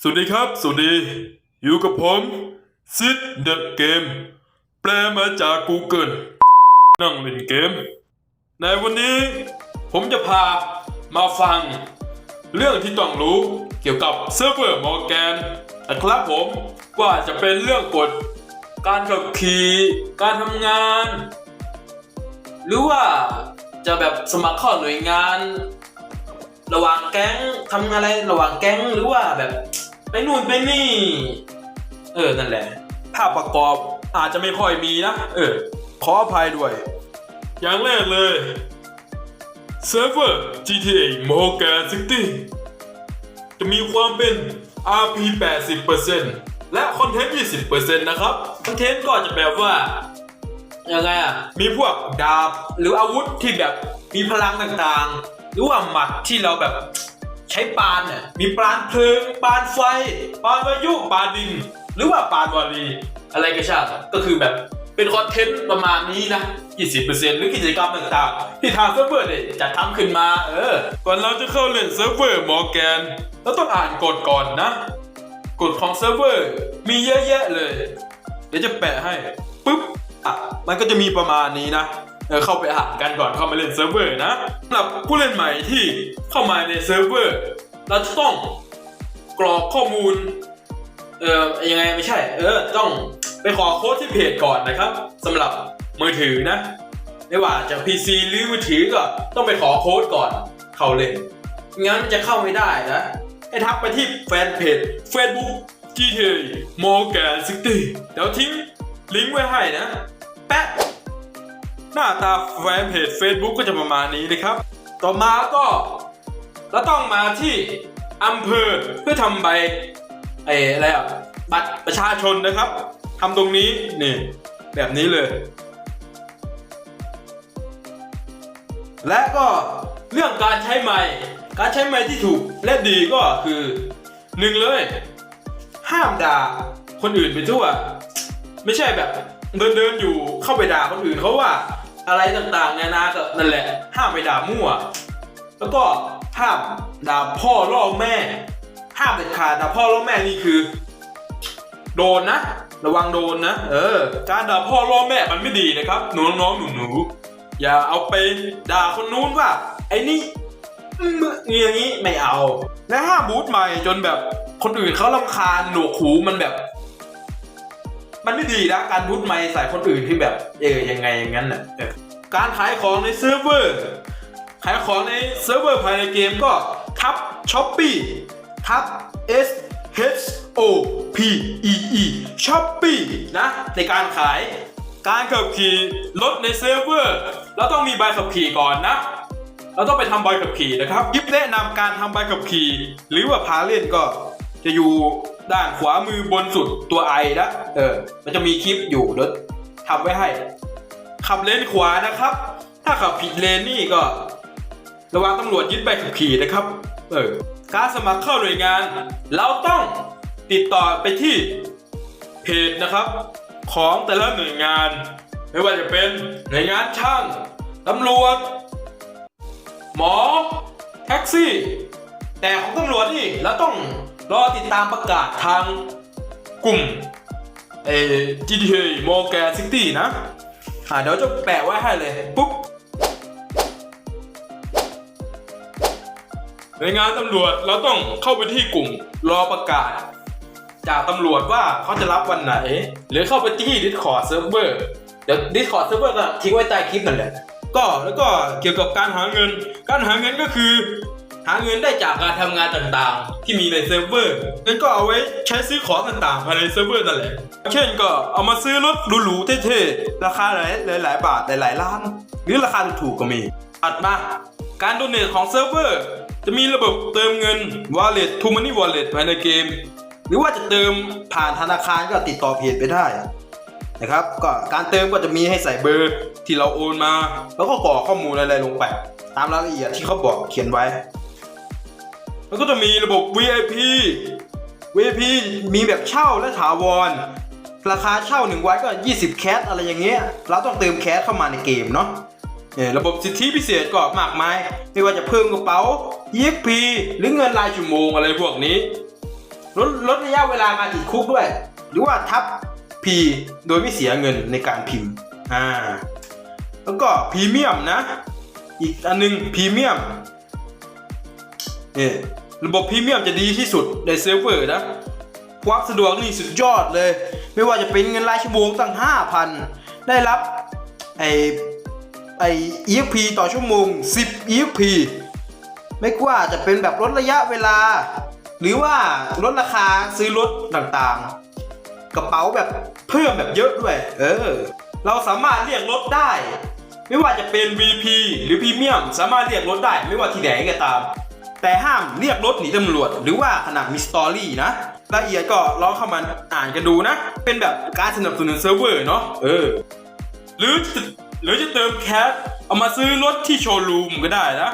สวัสดีครับ สวัสดี อยู่กับผมซิดเดอะเกม แปลมาจาก Google นั่งเล่นเกม ในวันนี้ผมจะพามาฟัง เรื่องที่ต้องรู้เกี่ยวกับเซิร์ฟเวอร์มอร์แกน นะครับผมว่าจะเป็นเรื่องกฎการขับขี่การทำงาน หรือว่าจะแบบสมัครเข้าหน่วยงาน ระหว่างแก๊งทำอะไรระหว่างแก๊งหรือว่าแบบไปนู่นไปนี่ เออนั่นแหละ ภาพประกอบอาจจะไม่ค่อยมีนะ เออ ขออภัยด้วย อย่างแรกเลยเซิร์ฟเวอร์ GTA Morgan City จะมีความเป็น RP 80%และคอนเทนต์ 20%นะครับ คอนเทนต์ก็จะแบบว่า ยังไงอะ มีพวกดาบ หรืออาวุธที่แบบมีพลังต่างๆ หรือว่าหมัดที่เราแบบใช้ปานเนี่ยมีปานเพลิง ปานไฟ ปานวายุ ปานดิน หรือว่าปานวารี อะไรก็ช่างก็คือแบบ เป็นคอนเทนต์ประมาณนี้นะ 20%หรือกิจกรรมต่างๆ ที่ทางเซิร์ฟเวอร์เนี่ยจัดทำขึ้นมา เออ ก่อนเราจะเข้าเล่นเซิร์ฟเวอร์มอร์แกนเราต้องอ่านกฎก่อนนะ กฎของเซิร์ฟเวอร์มีเยอะแยะเลย เดี๋ยวจะแปะให้ปุ๊บอะมันก็จะมีประมาณนี้นะเออเข้าไปอ่านกันก่อนเข้ามาเล่นเซิร์ฟเวอร์นะสำหรับผู้เล่นใหม่ที่เข้ามาในเซิร์ฟเวอร์เราจะต้องกรอกข้อมูล เออยังไงไม่ใช่ เออต้อง ไปขอโค้ดที่เพจก่อนนะครับสำหรับมือถือนะ ไม่ว่าจะ PC หรือมือถือก็ต้องไปขอโค้ดก่อนเข้าเล่นงั้นจะเข้าไม่ได้นะ ให้ทักไปที่แฟนเพจ Facebook GTA Morgan City เดี๋ยวทิ้งลิงก์ไว้ให้นะ แป๊ะ หน้าตาแฟนเพจ Facebook ก็จะประมาณนี้นะครับ ต่อมาก็เราต้องมาที่อำเภอเพื่อทำใบไอ้อะไรอะบัตรประชาชนนะครับ ทำตรงนี้นี่แบบนี้เลย และก็เรื่องการใช้ไม้การใช้ไม้ที่ถูกและดีก็คือหนึ่งเลย ห้ามด่าคนอื่นไปทั่ว ไม่ใช่แบบเดินเดินอยู่เข้าไปด่าคนอื่นเขาว่าอะไรต่างๆนานาก็นั่นแหละ ห้ามไปด่ามั่ว แล้วก็ห้ามด่าพ่อล่อแม่ ห้ามเด็ดขาดด่าพ่อล่อแม่นี่คือ โดนนะ ระวังโดนนะ เออ การด่าพ่อล่อแม่มันไม่ดีนะครับหนูน้องๆหนูอย่าเอาไปด่าคนนู้นว่า ไอ้นี่อืมอย่างนี้ไม่เอา และห้ามบูทใหม่จนแบบคนอื่นเขาลำคาญหนวกหูมันแบบ มันไม่ดีนะการบูทใหม่ใส่คนอื่นที่แบบ เออยังไงอย่างนั้นน่ะการขายของในเซิร์ฟเวอร์ ขายของในเซิร์ฟเวอร์ภายในเกมก็ทับช้อปปี้ทับ S H O P E E ช้อปปีนะ ในการขายการขับขี่รถในเซิร์ฟเวอร์ เราต้องมีใบขับขี่ก่อนนะ เราต้องไปทำใบขับขี่นะครับยิบแนะนำการทำใบขับขี่ หรือว่าพาเล่นก็จะอยู่ด้านขวามือบนสุดตัวไอนะเออ มันจะมีคลิปอยู่เดี๋ยวทำไว้ให้ ขับเลนขวานะครับ ถ้าขับผิดเลนนี่ก็ ระวังตำรวจยึดใบขับขี่นะครับ เออ กาสมัครเข้าหน่วยงาน เราต้องติดต่อไปที่เพจนะครับของแต่ละหน่วยงาน ไม่ว่าจะเป็นหน่วยงานช่างตำรวจ หมอ แท็กซี่ แต่ของตำรวจนี่เราต้องรอติดตามประกาศทางกลุ่มเอ่อ GTA Morgan City นะอ่าเดี๋ยวจะแปะไว้ให้เลยปุ๊บ ในงานตำรวจเราต้องเข้าไปที่กลุ่มรอประกาศ จากตำรวจว่าเขาจะรับวันไหน หรือเข้าไปที่ Discord Server เดี๋ยว Discord Server ก็ทิ้งไว้ใต้คลิปนั่นแหละก็แล้วก็เกี่ยวกับการหาเงิน การหาเงินก็คือ หาเงินได้จากการทำงานต่างๆ ที่มีในเซิร์ฟเวอร์นั่นก็เอาไว้ใช้ซื้อของต่างๆภายในเซิร์ฟเวอร์นั่นแหละ เช่นก็เอามาซื้อรถหรูๆเท่ๆราคาหลายหลายๆบาทหลายๆล้าน หรือราคาถูกๆก็มีถัดมาการโดเนทของเซิร์ฟเวอร์ จะมีระบบเติมเงิน Wallet to Money Wallet ภายในเกม หรือว่าจะเติมผ่านธนาคารก็ติดต่อเพจไปได้นะครับก็การเติมก็จะมีให้ใส่เบอร์ที่เราโอนมา แล้วก็กรอกข้อมูลอะไรลงไป ตามรายละเอียดที่เขาบอกเขียนไว้ แล้วก็จะมีระบบ VIP VIP มีแบบเช่าและถาวร ราคาเช่า1ไว้ก็ 20 แคสอะไรอย่างเงี้ยเราต้องเติมแคสเข้ามาในเกมเนาะเนี่ยระบบสิทธิพิเศษก็มากมาย ไม่ว่าจะเพิ่มกระเป๋า EXP หรือเงินรายชั่วโมงอะไรพวกนี้ ลดลดระยะเวลาการติดคุกด้วย หรือว่าทับ P โดยไม่เสียเงินในการพิมพ์อ่าแล้วก็พรีเมียมนะ อีกอันนึงพรีเมียมเนี่ยระบบพรีเมียมจะดีที่สุดในเซิร์ฟเวอร์นะความสะดวกนี่สุดยอดเลย ไม่ว่าจะเป็นเงินรายชั่วโมงตั้ง 5,000 ได้รับไอไอ EXP ต่อชั่วโมง 10 EXP ไม่ว่าจะเป็นแบบลดระยะเวลา หรือว่าลดราคาซื้อรถต่างๆ กระเป๋าแบบเพิ่มแบบเยอะด้วย เออ เราสามารถเรียกรถได้ ไม่ว่าจะเป็น VP หรือ Premium สามารถเรียกรถได้ไม่ว่าที่ไหนก็ตาม แต่ห้ามเรียกรถหนีตำรวจ หรือว่าขนาดมีสตอรี่นะรายละเอียดก็ลองเข้ามาอ่านกันดูนะ เป็นแบบการสนับสนุนเซิร์ฟเวอร์เนาะเออ หรือจะหรือจะเติมแคสเอามาซื้อรถที่โชว์รูมก็ได้นะ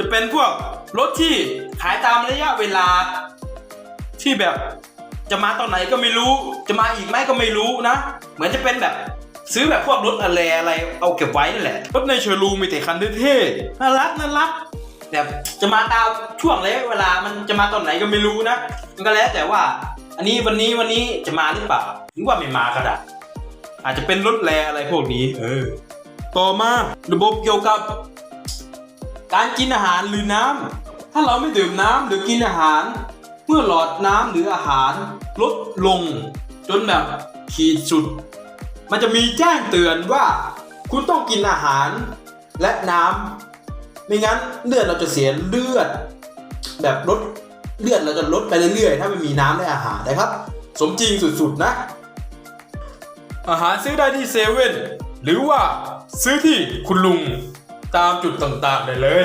จะเป็นพวกรถที่ขายตามระยะเวลา ที่แบบจะมาตอนไหนก็ไม่รู้ จะมาอีกไหมก็ไม่รู้นะ เหมือนจะเป็นแบบซื้อแบบพวกรถอะไรอะไรเอาเก็บไว้นั่นแหละรถในโชว์รูมมีแต่คันเท่ๆน่ารักน่ารักแบบจะมาตามช่วงระยะเวลามันจะมาตอนไหนก็ไม่รู้นะมันก็แล้วแต่ว่า อันนี้วันนี้วันนี้จะมาหรือเปล่าหรือว่าไม่มาก็ได้อาจจะเป็นรถแรอะไรพวกนี้ เออ ต่อมาระบบเกี่ยวกับ การกินอาหารหรือน้ำถ้าเราไม่ดื่มน้ำหรือกินอาหาร เมื่อหลอดน้ำหรืออาหารลดลง จนแบบขีดสุด มันจะมีแจ้งเตือนว่า คุณต้องกินอาหารและน้ำไม่งั้นเลือดเราจะเสียเลือด แบบลดเลือดเราจะลดไปเรื่อยๆ ถ้าไม่มีน้ำและอาหารนะครับ สมจริงสุดๆนะ อาหารซื้อได้ที่เซเว่นหรือว่าซื้อที่คุณลุง ตามจุดต่างๆได้เลย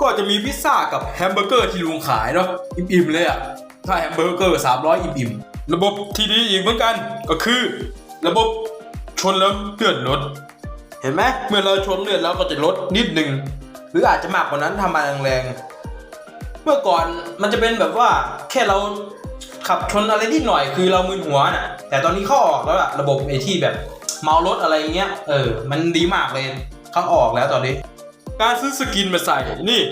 ก็จะมีพิซซ่ากับแฮมเบอร์เกอร์ที่ลุงขายเนาะอิ่มๆเลยอะถ้าแฮมเบอร์เกอร์ 300 อิ่มๆ ระบบที่ดีอีกเหมือนกันก็คือ ระบบชนแล้วเลือดลด เห็นไหมเมื่อเราชนเลื่อดแล้วก็จะลดนิดหนึ่งหรืออาจจะมากกว่านั้นทำมาแรงๆ เมื่อก่อนมันจะเป็นแบบว่าแค่เราขับชนอะไรนิดหน่อยคือเรามึนหัวน่ะ แต่ตอนนี้เขาออกแล้วล่ะระบบไอที่แบบเมารถอะไรเงี้ยเออ มันดีมากเลย เขาออกแล้วตอนนี้ การซื้อสกินมาใส่นี่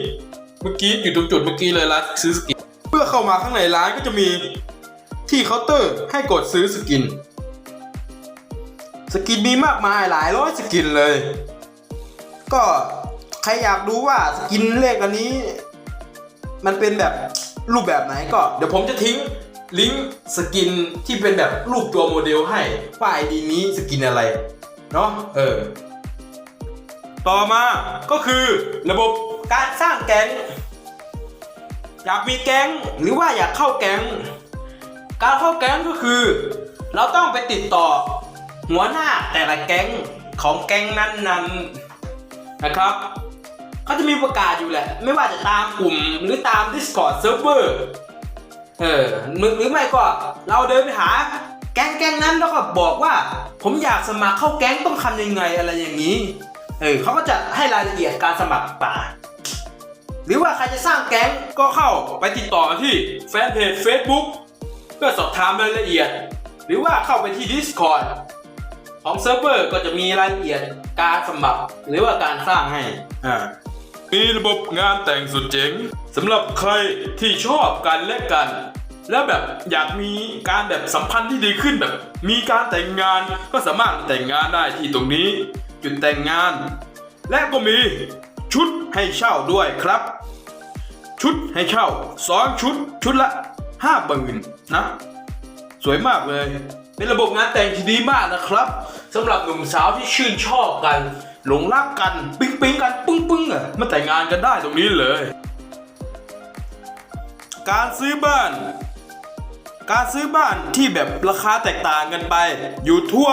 เมื่อกี้อยู่ตรงจุดเมื่อกี้เลยร้านซื้อสกิน เพื่อเข้ามาข้างในร้านก็จะมีที่เคาน์เตอร์ให้กดซื้อสกิน สกินมีมากมายหลายร้อยสกินเลย ก็ใครอยากดูว่าสกินเลขอันนี้ มันเป็นแบบรูปแบบไหนก็ เดี๋ยวผมจะทิ้งลิงก์สกินที่เป็นแบบรูปตัวโมเดลให้ว่าไอดีนี้สกินอะไร เนาะเออ ต่อมาก็คือระบบการสร้างแก๊ง อยากมีแก๊งหรือว่าอยากเข้าแก๊ง การเข้าแก๊งก็คือ เราต้องไปติดต่อ หัวหน้าแต่ละแก๊งของแก๊งนั้นๆนะครับเขาจะมีประกาศอยู่แหละ ไม่ว่าจะตามกลุ่มหรือตาม Discord Server เออหรือหรือไม่ก็เราเดินไปหาแก๊งแก๊งนั้นแล้วก็บอกว่า ผมอยากสมัครเข้าแก๊งต้องทำยังไงอะไรอย่างนี้ เออเขาก็จะให้รายละเอียดการสมัครป่า หรือว่าใครจะสร้างแก๊งก็เข้าไปติดต่อที่แฟนเพจ Facebook เพื่อสอบถามรายละเอียด หรือว่าเข้าไปที่ Discord ของเซิร์ฟเวอร์ก็จะมีรายละเอียดการสมัคร หรือว่าการสร้างให้อ่ามีระบบงานแต่งสุดเจ๋งสำหรับใครที่ชอบกันและกัน แล้วแบบอยากมีการแบบสัมพันธ์ที่ดีขึ้นแบบ มีการแต่งงานก็สามารถแต่งงานได้ที่ตรงนี้ จุดแต่งงาน และก็มีชุดให้เช่าด้วยครับ ชุดให้เช่าสองชุดชุดละห้าหมื่นนะ สวยมากเลยเป็นระบบงานแต่งที่ดีมากนะครับสำหรับหนุ่มสาวที่ชื่นชอบกัน หลงรักกัน ปิ๊งปิ๊งกันปึ้งปึ้งอะมาแต่งงานกันได้ตรงนี้เลย การซื้อบ้าน การซื้อบ้านที่แบบราคาแตกต่างกันไป อยู่ทั่ว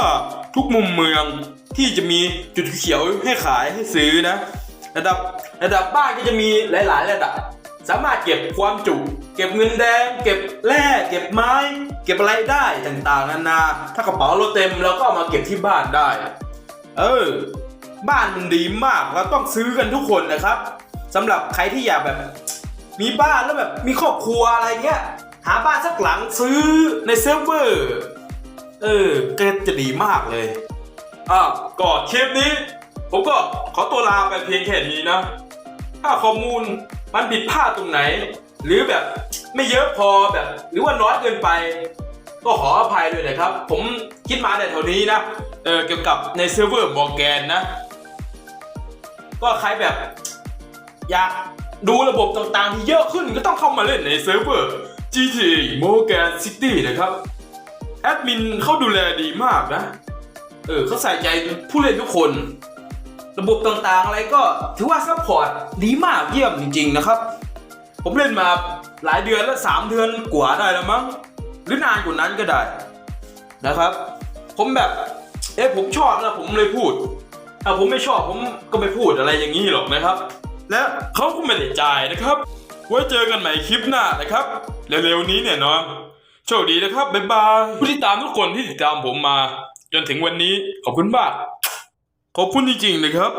ทุกมุมเมืองที่จะมีจุดเขียวให้ขายให้ซื้อนะ ระดับระดับบ้านก็จะมีหลาย ๆ ระดับ สามารถเก็บความจุ เก็บเงินแดง เก็บแร่เก็บไม้ เก็บอะไรได้ต่างๆนานา ถ้ากระเป๋าเราเต็มเราก็เอามาเก็บที่บ้านได้ เออ บ้านมันดีมากเราต้องซื้อกันทุกคนนะครับสำหรับใครที่อยากแบบ มีบ้านแล้วแบบมีครอบครัวอะไรเงี้ยหาบ้านสักหลังซื้อในเซิร์ฟเวอร์ เออก็จะดีมากเลยอะก็คลิปนี้ ผมก็ขอตัวลาไปเพียงแค่นี้นะ ถ้าข้อมูลมันผิดพลาดตรงไหน หรือแบบไม่เยอะพอแบบ หรือว่าน้อยเกินไป ก็ขออภัยด้วยนะครับ ผมคิดมาแต่แถวนี้นะเออเกี่ยวกับในเซิร์ฟเวอร์มอร์แกนนะ ก็ใครแบบ อยากดูระบบต่างๆที่เยอะขึ้นก็ต้องเข้ามาเล่นในเซิร์ฟเวอร์ GTA Morgan City นะครับ แอดมินเขาดูแลดีมากนะ เออเขาใส่ใจผู้เล่นทุกคน ระบบต่างๆอะไรก็ถือว่าซัพพอร์ตดีมากเยี่ยมจริง ๆ นะครับ ผมเล่นมาหลายเดือนแล้วสามเดือนกว่าได้แล้วมั้ง หรือนานกว่านั้นก็ได้นะครับ ผมแบบ เอ๊ะผมชอบนะผมเลยพูดถ้าผมไม่ชอบผมก็ไม่พูดอะไรอย่างนี้หรอกนะครับ และเขาก็ไม่ได้จ่ายนะครับ ไว้เจอกันใหม่คลิปหน้านะครับ เร็วๆนี้เนี่ยนอน โชคดีนะครับบ๊ายบายผู้ที่ตามทุกคนที่ติดตามผมมา จนถึงวันนี้ขอบคุณมาก ขอบคุณจริงๆเลยครับ